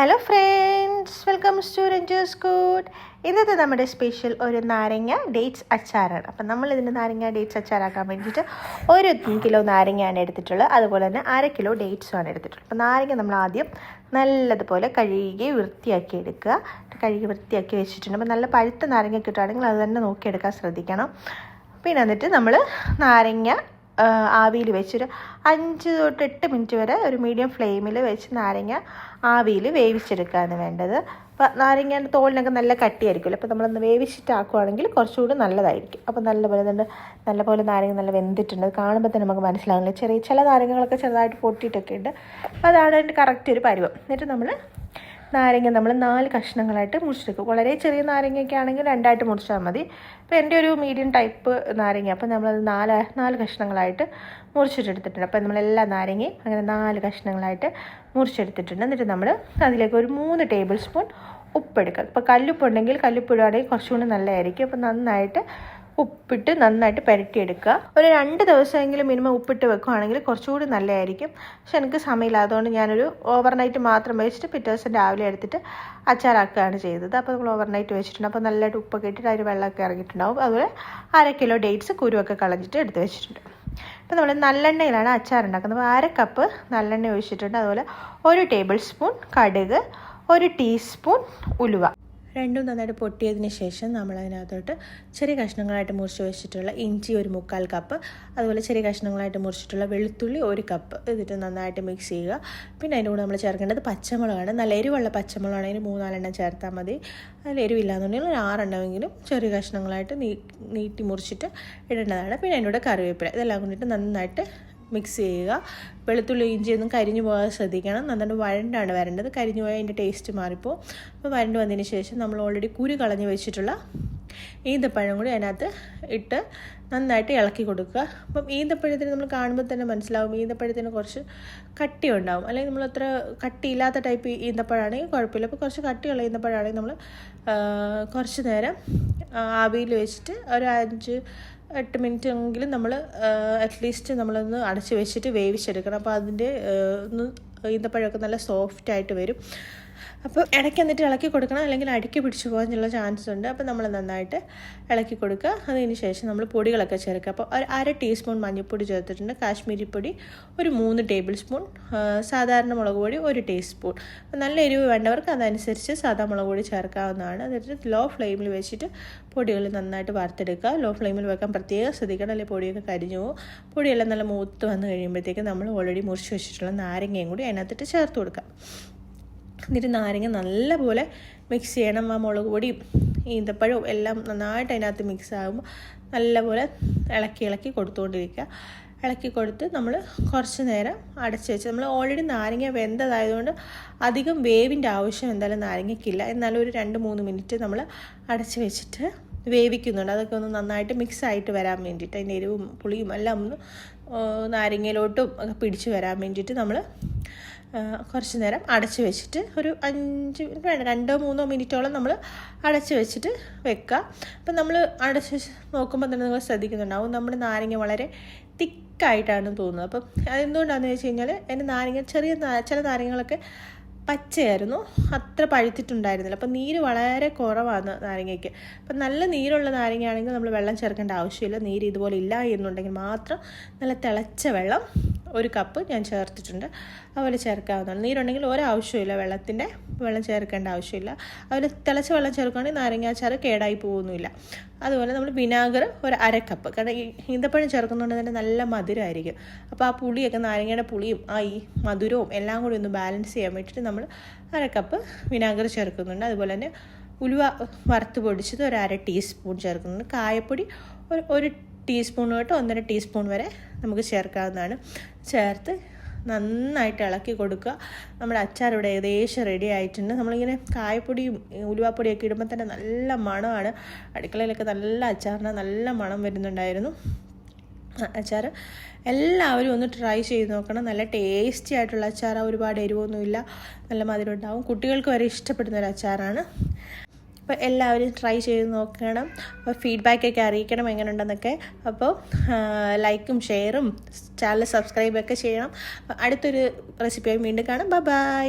Hello friends welcome to Ranjos good ഇന്നത്തെ നമ്മുടെ special ഒരു നാരങ്ങ ഡേറ്റ്സ് അച്ചാറാണ്. അപ്പം നമ്മൾ ഇതിന്റെ നാരങ്ങ ഡേറ്റ്സ് അച്ചാറാക്കാൻ വേണ്ടിയിട്ട് ഒരു കിലോ നാരങ്ങയാണ് എടുത്തിട്ടുള്ളത്. അതുപോലെ തന്നെ അര കിലോ ഡേറ്റ്സുമാണ് എടുത്തിട്ടുള്ളത്. അപ്പോൾ നാരങ്ങ നമ്മൾ ആദ്യം നല്ലതുപോലെ കഴുകി വൃത്തിയാക്കി എടുക്കുക. കഴുകി വൃത്തിയാക്കി വെച്ചിട്ടുണ്ട്. അപ്പോൾ നല്ല പഴുത്ത നാരങ്ങ കിട്ടുകയാണെങ്കിൽ അത് തന്നെ നോക്കിയെടുക്കാൻ ശ്രദ്ധിക്കണം. പിന്നെ എന്നിട്ട് നമ്മൾ നാരങ്ങ ആവിയിൽ വെച്ചൊരു അഞ്ച് തൊട്ട് എട്ട് മിനിറ്റ് വരെ ഒരു മീഡിയം ഫ്ലെയിമിൽ വെച്ച് നാരങ്ങ ആവിയിൽ വേവിച്ചെടുക്കുകയാണ് വേണ്ടത്. അപ്പോൾ നാരങ്ങയുടെ തോളിനൊക്കെ നല്ല കട്ടിയായിരിക്കുമല്ലോ. അപ്പോൾ നമ്മളൊന്ന് വേവിച്ചിട്ടാക്കുവാണെങ്കിൽ കുറച്ചുകൂടി നല്ലതായിരിക്കും. അപ്പോൾ നല്ലപോലെ തന്നെ നല്ലപോലെ നാരങ്ങ നല്ല വെന്തിട്ടുണ്ട്. കാണുമ്പോൾ തന്നെ നമുക്ക് മനസ്സിലാവില്ല ചെറിയ ചില നാരങ്ങകളൊക്കെ ചെറുതായിട്ട് പൊട്ടിയിട്ടൊക്കെ ഉണ്ട്. അപ്പോൾ അതാണ് അതിന്റെ കറക്റ്റ് ഒരു പരുവം. എന്നിട്ട് നമ്മൾ നാരങ്ങ നമ്മൾ നാല് കഷ്ണങ്ങളായിട്ട് മുറിച്ചെടുക്കും. വളരെ ചെറിയ നാരങ്ങയൊക്കെ ആണെങ്കിൽ രണ്ടായിട്ട് മുറിച്ചാൽ മതി. അപ്പോൾ എന്റെ ഒരു മീഡിയം ടൈപ്പ് നാരങ്ങ അപ്പോൾ നമ്മളത് നാല് നാല് കഷ്ണങ്ങളായിട്ട് മുറിച്ചിട്ടെടുത്തിട്ടുണ്ട്. അപ്പോൾ നമ്മളെല്ലാ നാരങ്ങയും അങ്ങനെ നാല് കഷ്ണങ്ങളായിട്ട് മുറിച്ചെടുത്തിട്ടുണ്ട്. എന്നിട്ട് നമ്മൾ അതിലേക്ക് ഒരു മൂന്ന് ടേബിൾ സ്പൂൺ ഉപ്പെടുക്കുക ഇപ്പോൾ കല്ലുപ്പുണ്ടെങ്കിൽ കല്ലുപ്പിടുകയാണെങ്കിൽ കുറച്ചുകൂടി നല്ലതായിരിക്കും. അപ്പോൾ നന്നായിട്ട് ഉപ്പിട്ട് നന്നായിട്ട് പുരട്ടിയെടുക്കുക. ഒരു രണ്ട് ദിവസമെങ്കിലും മിനിമം ഉപ്പിട്ട് വെക്കുകയാണെങ്കിൽ കുറച്ചുകൂടി നല്ലതായിരിക്കും. പക്ഷെ എനിക്ക് സമയമില്ല സമയമില്ലാത്തതുകൊണ്ട് ഞാനൊരു ഓവർനൈറ്റ് മാത്രം വെച്ചിട്ട് പിറ്റേ ദിവസം രാവിലെ എടുത്തിട്ട് അച്ചാറാക്കുകയാണ് ചെയ്തത്. അപ്പോൾ നമ്മൾ ഓവർനൈറ്റ് വെച്ചിട്ടുണ്ട്. അപ്പോൾ നല്ലതായിട്ട് ഉപ്പൊക്കെ ഇട്ടിട്ട് അതിൽ വെള്ളമൊക്കെ ഇറങ്ങിയിട്ടുണ്ടാവും. അതുപോലെ അര കിലോ ഡേറ്റ്സ് കുരുവൊക്കെ കളഞ്ഞിട്ട് എടുത്ത് വെച്ചിട്ടുണ്ട്. അപ്പോൾ നമ്മൾ നല്ലെണ്ണയിലാണ് അച്ചാർ ഉണ്ടാക്കുന്നത്. അപ്പോൾ അര കപ്പ് നല്ലെണ്ണ ഒഴിച്ചിട്ടുണ്ട്. അതുപോലെ ഒരു ടേബിൾ സ്പൂൺ കടുക് ഒരു ടീസ്പൂൺ ഉലുവ. രണ്ടും നന്നായിട്ട് പൊട്ടിയതിന് ശേഷം നമ്മൾ അതിനകത്തോട്ട് ചെറിയ കഷ്ണങ്ങളായിട്ട് മുറിച്ച് വെച്ചിട്ടുള്ള ഇഞ്ചി ഒരു മുക്കാൽ കപ്പ് അതുപോലെ ചെറിയ കഷ്ണങ്ങളായിട്ട് മുറിച്ചിട്ടുള്ള വെളുത്തുള്ളി ഒരു കപ്പ് ഇതിട്ട് നന്നായിട്ട് മിക്സ് ചെയ്യുക. പിന്നെ അതിന്റെ കൂടെ നമ്മൾ ചേർക്കേണ്ടത് പച്ചമുളകാണ്. നല്ല എരിവുള്ള പച്ചമുളകാണെങ്കിൽ മൂന്നാലെണ്ണം ചേർത്താൽ മതി. അതിൽ എരിവില്ലാന്നുണ്ടെങ്കിൽ ഒരു ആറെണ്ണമെങ്കിലും ചെറിയ കഷ്ണങ്ങളായിട്ട് നീട്ടി മുറിച്ചിട്ട് ഇടേണ്ടതാണ്. പിന്നെ അതിന്റെ കൂടെ കറിവേപ്പില. ഇതെല്ലാം കൊണ്ടിട്ട് നന്നായിട്ട് മിക്സ് ചെയ്യുക. വെളുത്തുള്ളി ഇഞ്ചിയൊന്നും കരിഞ്ഞു പോകാതെ ശ്രദ്ധിക്കണം. നന്നായിട്ട് വഴണ്ടാണ് വരേണ്ടത് കരിഞ്ഞു പോയാൽ അതിന്റെ ടേസ്റ്റ് മാറിപ്പോൾ അപ്പോൾ വരണ്ട് വന്നതിന് ശേഷം നമ്മൾ ഓൾറെഡി കുരു കളഞ്ഞ് വെച്ചിട്ടുള്ള ഈന്തപ്പഴം കൂടി അതിനകത്ത് ഇട്ട് നന്നായിട്ട് ഇളക്കി കൊടുക്കുക. അപ്പം ഈന്തപ്പഴത്തിന് നമ്മൾ കാണുമ്പോൾ തന്നെ മനസ്സിലാവും ഈന്തപ്പഴത്തിന് കുറച്ച് കട്ടി ഉണ്ടാവും അല്ലെങ്കിൽ നമ്മൾ അത്ര കട്ടിയില്ലാത്ത ടൈപ്പ് ഈന്തപ്പഴമാണെങ്കിൽ കുഴപ്പമില്ല. അപ്പോൾ കുറച്ച് കട്ടിയുള്ള ഈന്തപ്പഴമാണെങ്കിൽ നമ്മൾ കുറച്ച് നേരം ആവിയിൽ വെച്ചിട്ട് ഒരു അഞ്ച് എട്ട് മിനിറ്റ് എങ്കിലും നമ്മൾ അറ്റ്ലീസ്റ്റ് നമ്മളൊന്ന് അടച്ച് വെച്ചിട്ട് വേവിച്ചെടുക്കണം. അപ്പോൾ അതിന്റെ ഒന്ന് ഈന്തപ്പഴമൊക്കെ നല്ല സോഫ്റ്റായിട്ട് വരും. അപ്പോൾ ഇടയ്ക്ക് എന്നിട്ട് ഇളക്കി കൊടുക്കണം അല്ലെങ്കിൽ അടിക്ക് പിടിച്ചു പോകാനുള്ള ചാൻസ് ഉണ്ട്. അപ്പോൾ നമ്മൾ നന്നായിട്ട് ഇളക്കി കൊടുക്കുക. അതിന് ശേഷം നമ്മൾ പൊടികളൊക്കെ ചേർക്കുക. അപ്പോൾ ഒരു അര ടീസ്പൂൺ മഞ്ഞൾപ്പൊടി ചേർത്തിട്ടുണ്ട്. കാശ്മീരി പൊടി ഒരു മൂന്ന് ടേബിൾ സ്പൂൺ സാധാരണ മുളക് പൊടി ഒരു ടീസ്പൂൺ നല്ല എരിവ് വേണ്ടവർക്ക് അതനുസരിച്ച് സാധാ മുളക് പൊടി ചേർക്കാവുന്നതാണ്. എന്നിട്ട് ലോ ഫ്ലെയിമിൽ വെച്ചിട്ട് പൊടികൾ നന്നായിട്ട് വറുത്തെടുക്കുക. ലോ ഫ്ലെയിമിൽ വെക്കാൻ പ്രത്യേകം ശ്രദ്ധിക്കണം. അല്ലെങ്കിൽ പൊടിയൊക്കെ കരിഞ്ഞു പോകും. പൊടിയെല്ലാം നല്ല മൂത്ത് വന്ന് കഴിയുമ്പോഴത്തേക്ക് നമ്മൾ ഓൾറെഡി മുറിച്ച് വെച്ചിട്ടുള്ള നാരങ്ങയും കൂടി അതിനകത്തിട്ട് ചേർത്ത് കൊടുക്കാം എന്നിട്ട് നാരങ്ങ നല്ലപോലെ മിക്സ് ചെയ്യണം. ആ മുളക് പൊടിയും ഈന്തപ്പഴവും എല്ലാം നന്നായിട്ട് അതിനകത്ത് മിക്സ് ആകുമ്പോൾ നല്ലപോലെ ഇളക്കി ഇളക്കി കൊടുത്തുകൊണ്ടിരിക്കുക. ഇളക്കി കൊടുത്ത് നമ്മൾ കുറച്ച് നേരം അടച്ച് വെച്ച് നമ്മൾ ഓൾറെഡി നാരങ്ങ വെന്തതായതുകൊണ്ട് അധികം വേവിന്റെ ആവശ്യം എന്തായാലും നാരങ്ങയ്ക്കില്ല. എന്നാലും ഒരു രണ്ട് മൂന്ന് മിനിറ്റ് നമ്മൾ അടച്ച് വെച്ചിട്ട് വേവിക്കുന്നുണ്ട്. അതൊക്കെ ഒന്ന് നന്നായിട്ട് മിക്സ് ആയിട്ട് വരാൻ വേണ്ടിയിട്ട് അതിന്റെ എരിവും പുളിയും എല്ലാം ഒന്ന് നാരങ്ങയിലോട്ടും ഒക്കെ പിടിച്ച് വരാൻ വേണ്ടിയിട്ട് നമ്മൾ കുറച്ച് നേരം അടച്ച് വെച്ചിട്ട് ഒരു അഞ്ച് വേണ്ട രണ്ടോ മൂന്നോ മിനിറ്റോളം നമ്മൾ അടച്ച് വെച്ചിട്ട് വെക്കുക. അപ്പം നമ്മൾ അടച്ച് നോക്കുമ്പോൾ തന്നെ നിങ്ങൾ ശ്രദ്ധിക്കുന്നുണ്ടാവും. നമ്മുടെ നാരങ്ങ വളരെ തിക്കായിട്ടാണ് തോന്നുന്നത് അപ്പം അതെന്തുകൊണ്ടാണെന്ന് വെച്ച് കഴിഞ്ഞാൽ എന്റെ നാരങ്ങ ചെറിയ ചില നാരങ്ങകളൊക്കെ പച്ചയായിരുന്നു. അത്ര പഴുത്തിട്ടുണ്ടായിരുന്നില്ല. അപ്പം നീര് വളരെ കുറവാണ് നാരങ്ങയ്ക്ക്. അപ്പം നല്ല നീരുള്ള നാരങ്ങയാണെങ്കിൽ നമ്മൾ വെള്ളം ചേർക്കേണ്ട ആവശ്യമില്ല. നീര് ഇതുപോലെ ഇല്ല എന്നുണ്ടെങ്കിൽ മാത്രം നല്ല തിളച്ച വെള്ളം ഒരു കപ്പ് ഞാൻ ചേർത്തിട്ടുണ്ട്. അതുപോലെ ചേർക്കാവുന്നതാണ്. നീരുണ്ടെങ്കിൽ ഒരാവശ്യമില്ല വെള്ളത്തിന്റെ വെള്ളം ചേർക്കേണ്ട ആവശ്യമില്ല. അതുപോലെ തിളച്ച വെള്ളം ചേർക്കുകയാണെങ്കിൽ നാരങ്ങാച്ചാറ് കേടായി പോകുന്നില്ല അതുപോലെ നമ്മൾ വിനാഗർ ഒരു അരക്കപ്പ് കപ്പ്. കാരണം ഈ ഈന്തപ്പഴം ചേർക്കുന്നതുകൊണ്ട് തന്നെ നല്ല മധുരമായിരിക്കും. അപ്പോൾ ആ പുളിയൊക്കെ നാരങ്ങയുടെ പുളിയും ആ ഈ മധുരവും എല്ലാം കൂടി ഒന്ന് ബാലൻസ് ചെയ്യാൻ വേണ്ടിയിട്ട് നമ്മൾ അരക്കപ്പ് കപ്പ് വിനാഗർ ചേർക്കുന്നുണ്ട്. അതുപോലെ തന്നെ ഉലുവ വറുത്ത് പൊടിച്ചത് ഒരു അര ടീസ്പൂൺ ചേർക്കുന്നുണ്ട്. കായപ്പൊടി ഒരു ഒരു ടീസ്പൂൺ തൊട്ട് ഒന്നര ടീസ്പൂൺ വരെ നമുക്ക് ചേർക്കാവുന്നതാണ്. ചേർത്ത് നന്നായിട്ട് ഇളക്കി കൊടുക്കുക. നമ്മുടെ അച്ചാർ ഇവിടെ ഏകദേശം റെഡി ആയിട്ടുണ്ട്. നമ്മളിങ്ങനെ കായപ്പൊടിയും ഉലുവാപ്പൊടിയൊക്കെ ഇടുമ്പോൾ തന്നെ നല്ല മണമാണ്. അടുക്കളയിലൊക്കെ നല്ല അച്ചാറിന് നല്ല മണം വരുന്നുണ്ടായിരുന്നു. അച്ചാർ എല്ലാവരും ഒന്ന് ട്രൈ ചെയ്ത് നോക്കണം. നല്ല ടേസ്റ്റി ആയിട്ടുള്ള അച്ചാറാണ് ഒരുപാട് എരിവൊന്നുമില്ല. നല്ല മധുരം ഉണ്ടാവും. കുട്ടികൾക്ക് വരെ ഇഷ്ടപ്പെടുന്ന ഒരു അച്ചാറാണ്. അപ്പോൾ എല്ലാവരും ട്രൈ ചെയ്ത് നോക്കണം. അപ്പോൾ ഫീഡ്ബാക്കൊക്കെ അറിയിക്കണം എങ്ങനെയുണ്ടെന്നൊക്കെ അപ്പോൾ ലൈക്കും ഷെയറും ചാനൽ സബ്സ്ക്രൈബൊക്കെ ചെയ്യണം. അടുത്തൊരു റെസിപ്പിയായി വീണ്ടും കാണാം. ബൈ